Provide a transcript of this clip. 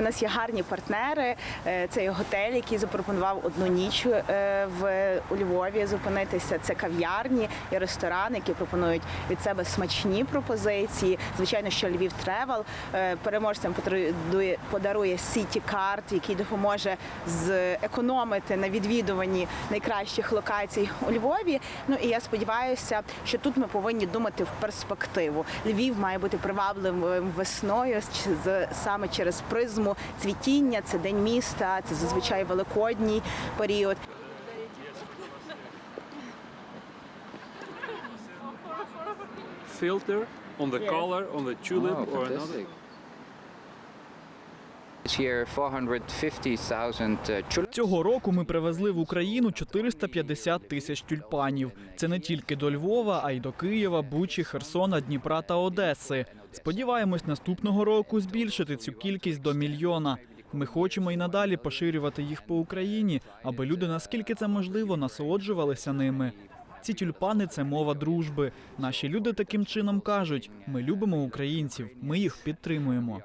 У нас є гарні партнери. Е, Це є готель, який запропонував одну ніч е, в у Львові зупинитися. Це кав'ярні і ресторани, які пропонують від себе смачні пропозиції. Звичайно, що Львів Тревел переможцям подарує, Сіті карт, який допоможе зекономити на відвідуванні найкращих локацій у Львові. Ну і я сподіваюся, що тут ми повинні думати в перспективу. Львів має бути привабливим весною саме через призму цвітіння. Це день міста, це зазвичай великодній період. filter on the color on the tulip Oh, or another? Цього року ми привезли в Україну 450 тисяч тюльпанів. Це не тільки до Львова, а й до Києва, Бучі, Херсона, Дніпра та Одеси. Сподіваємось, наступного року збільшити цю кількість до мільйона. Ми хочемо і надалі поширювати їх по Україні, аби люди, наскільки це можливо, насолоджувалися ними. Ці тюльпани це мова дружби. Наші люди таким чином кажуть: ми любимо українців, ми їх підтримуємо.